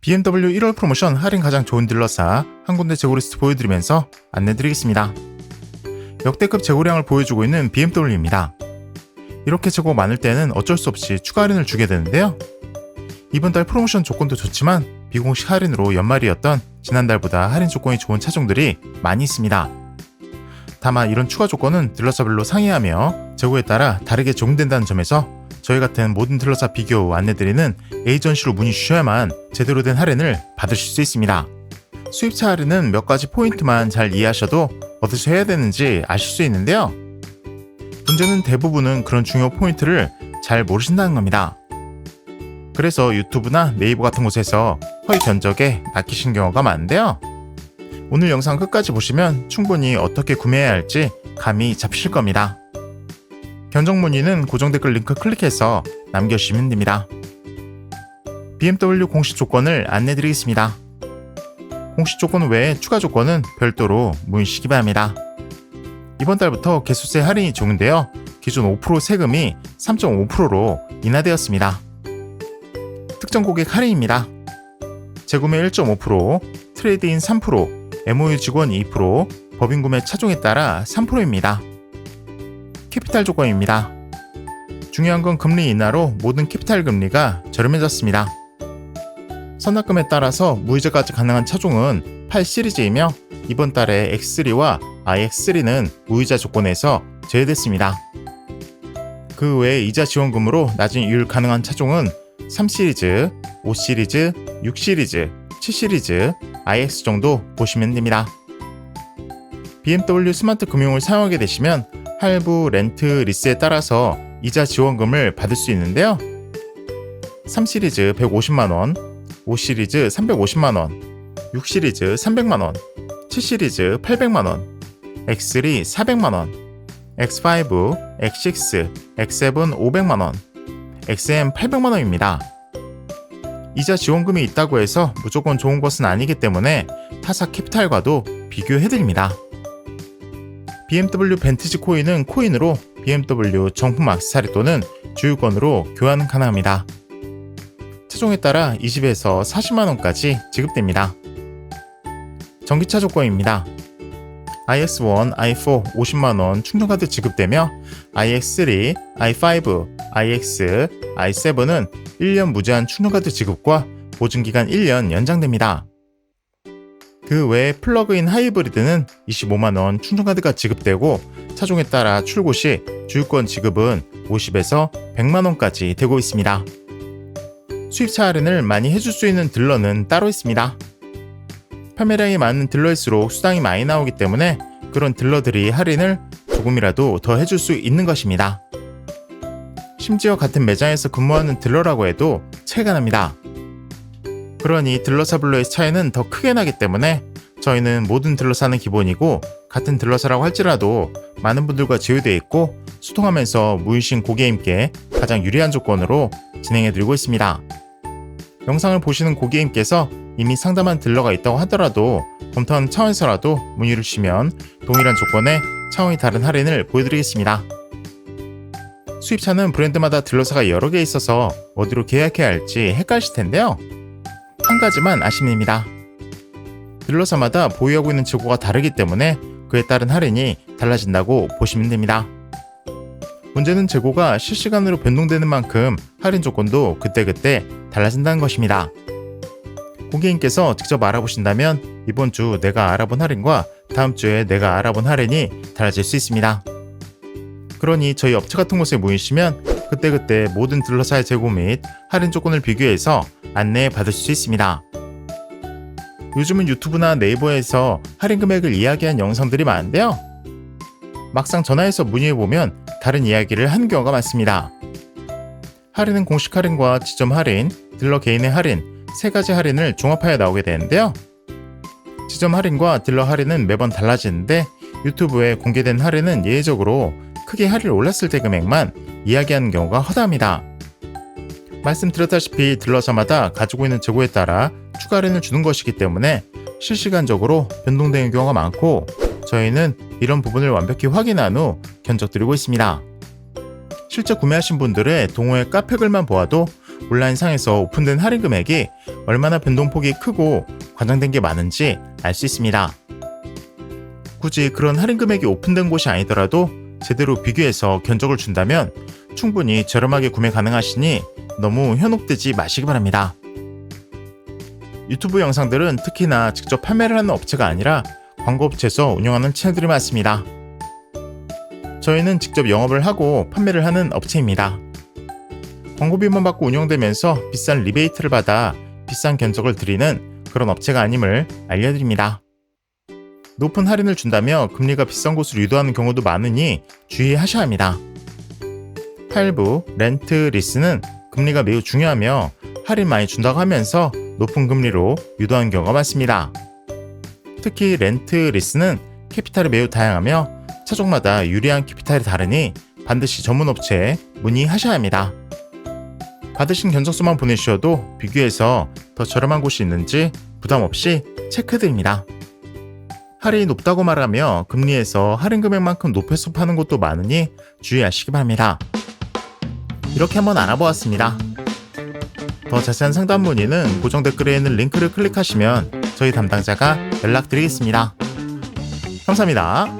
BMW 1월 프로모션 할인 가장 좋은 딜러사 한 군데 재고 리스트 보여드리면서 안내드리겠습니다. 역대급 재고량을 보여주고 있는 BMW입니다. 이렇게 재고 많을 때는 어쩔 수 없이 추가 할인을 주게 되는데요. 이번 달 프로모션 조건도 좋지만 비공식 할인으로 연말이었던 지난달보다 할인 조건이 좋은 차종들이 많이 있습니다. 다만 이런 추가 조건은 딜러사별로 상이하며 재고에 따라 다르게 적용된다는 점에서 저희 같은 모든 딜러사 비교 후 안내드리는 에이전시로 문의 주셔야만 제대로 된 할인을 받으실 수 있습니다. 수입차 할인은 몇 가지 포인트만 잘 이해하셔도 어디서 해야 되는지 아실 수 있는데요. 문제는 대부분은 그런 중요 포인트를 잘 모르신다는 겁니다. 그래서 유튜브나 네이버 같은 곳에서 허위 견적에 맡기신 경우가 많은데요. 오늘 영상 끝까지 보시면 충분히 어떻게 구매해야 할지 감이 잡히실 겁니다. 견적 문의는 고정 댓글 링크 클릭해서 남겨주시면 됩니다. BMW 공식 조건을 안내드리겠습니다. 공식 조건 외에 추가 조건은 별도로 문의시기 바랍니다. 이번 달부터 개수세 할인이 적용되어 기존 5% 세금이 3.5%로 인하되었습니다. 특정 고객 할인입니다. 재구매 1.5%, 트레이드인 3%, MOU 직원 2%, 법인 구매 차종에 따라 3%입니다. 캐피탈 조건입니다. 중요한 건 금리 인하로 모든 캐피탈 금리가 저렴해졌습니다. 선납금에 따라서 무이자까지 가능한 차종은 8 시리즈이며 이번 달에 X3와 iX3는 무이자 조건에서 제외됐습니다. 그 외에 이자 지원금으로 낮은 이율 가능한 차종은 3 시리즈, 5 시리즈, 6 시리즈, 7 시리즈, iX 정도 보시면 됩니다. BMW 스마트 금융을 사용하게 되시면 할부, 렌트, 리스에 따라서 이자 지원금을 받을 수 있는데요. 3 시리즈 150만원, 5 시리즈 350만원, 6 시리즈 300만원, 7 시리즈 800만원, X3 400만원, X5, X6, X7 500만원, XM 800만원입니다. 이자 지원금이 있다고 해서 무조건 좋은 것은 아니기 때문에 타사 캐피탈과도 비교해드립니다. BMW 벤티지 코인은 코인으로 BMW 정품 악세사리 또는 주유권으로 교환 가능합니다. 차종에 따라 20에서 40만원까지 지급됩니다. 전기차 조건입니다. iX1, i4 50만원 충전카드 지급되며 iX3, i5, iX, i7은 1년 무제한 충전카드 지급과 보증기간 1년 연장됩니다. 그 외에 플러그인 하이브리드는 25만원 충전카드가 지급되고 차종에 따라 출고 시 주유권 지급은 50에서 100만원까지 되고 있습니다. 수입차 할인을 많이 해줄 수 있는 딜러는 따로 있습니다. 판매량이 많은 딜러일수록 수당이 많이 나오기 때문에 그런 딜러들이 할인을 조금이라도 더 해줄 수 있는 것입니다. 심지어 같은 매장에서 근무하는 딜러라고 해도 차이가 납니다. 그러니 딜러사블로의 차이는 더 크게 나기 때문에 저희는 모든 딜러사는 기본이고 같은 딜러사라고 할지라도 많은 분들과 제휴되어 있고 소통하면서 무이신 고객님께 가장 유리한 조건으로 진행해드리고 있습니다. 영상을 보시는 고객님께서 이미 상담한 딜러가 있다고 하더라도 검토하는 차원에서라도 문의를 주시면 동일한 조건에 차원이 다른 할인을 보여드리겠습니다. 수입차는 브랜드마다 딜러사가 여러 개 있어서 어디로 계약해야 할지 헷갈리실 텐데요. 한 가지만 아시면 됩니다. 딜러사마다 보유하고 있는 재고가 다르기 때문에 그에 따른 할인이 달라진다고 보시면 됩니다. 문제는 재고가 실시간으로 변동되는 만큼 할인 조건도 그때그때 달라진다는 것입니다. 고객님께서 직접 알아보신다면 이번 주 내가 알아본 할인과 다음 주에 내가 알아본 할인이 달라질 수 있습니다. 그러니 저희 업체 같은 곳에 모이시면 그때그때 모든 딜러사의 재고 및 할인 조건을 비교해서 안내 받을 수 있습니다. 요즘은 유튜브나 네이버에서 할인 금액을 이야기한 영상들이 많은데요. 막상 전화해서 문의해보면 다른 이야기를 하는 경우가 많습니다. 할인은 공식 할인과 지점 할인, 딜러 개인의 할인, 세 가지 할인을 종합하여 나오게 되는데요. 지점 할인과 딜러 할인은 매번 달라지는데 유튜브에 공개된 할인은 예외적으로 크게 할인을 올랐을 때 금액만 이야기하는 경우가 허다합니다. 말씀드렸다시피 딜러사마다 가지고 있는 재고에 따라 추가 할인을 주는 것이기 때문에 실시간적으로 변동되는 경우가 많고 저희는 이런 부분을 완벽히 확인한 후 견적드리고 있습니다. 실제 구매하신 분들의 동호회 카페 글만 보아도 온라인상에서 오픈된 할인 금액이 얼마나 변동폭이 크고 과장된 게 많은지 알 수 있습니다. 굳이 그런 할인 금액이 오픈된 곳이 아니더라도 제대로 비교해서 견적을 준다면 충분히 저렴하게 구매 가능하시니 너무 현혹되지 마시기 바랍니다. 유튜브 영상들은 특히나 직접 판매를 하는 업체가 아니라 광고업체에서 운영하는 채널들이 많습니다. 저희는 직접 영업을 하고 판매를 하는 업체입니다. 광고비만 받고 운영되면서 비싼 리베이트를 받아 비싼 견적을 드리는 그런 업체가 아님을 알려드립니다. 높은 할인을 준다며 금리가 비싼 곳으로 유도하는 경우도 많으니 주의하셔야 합니다. 할부, 렌트, 리스는 금리가 매우 중요하며 할인 많이 준다고 하면서 높은 금리로 유도하는 경우가 많습니다. 특히 렌트, 리스는 캐피탈이 매우 다양하며 차종마다 유리한 캐피탈이 다르니 반드시 전문 업체에 문의하셔야 합니다. 받으신 견적서만 보내주셔도 비교해서 더 저렴한 곳이 있는지 부담 없이 체크드립니다. 할인이 높다고 말하며 금리에서 할인 금액만큼 높여서 파는 곳도 많으니 주의하시기 바랍니다. 이렇게 한번 알아보았습니다. 더 자세한 상담 문의는 고정 댓글에 있는 링크를 클릭하시면 저희 담당자가 연락드리겠습니다. 감사합니다.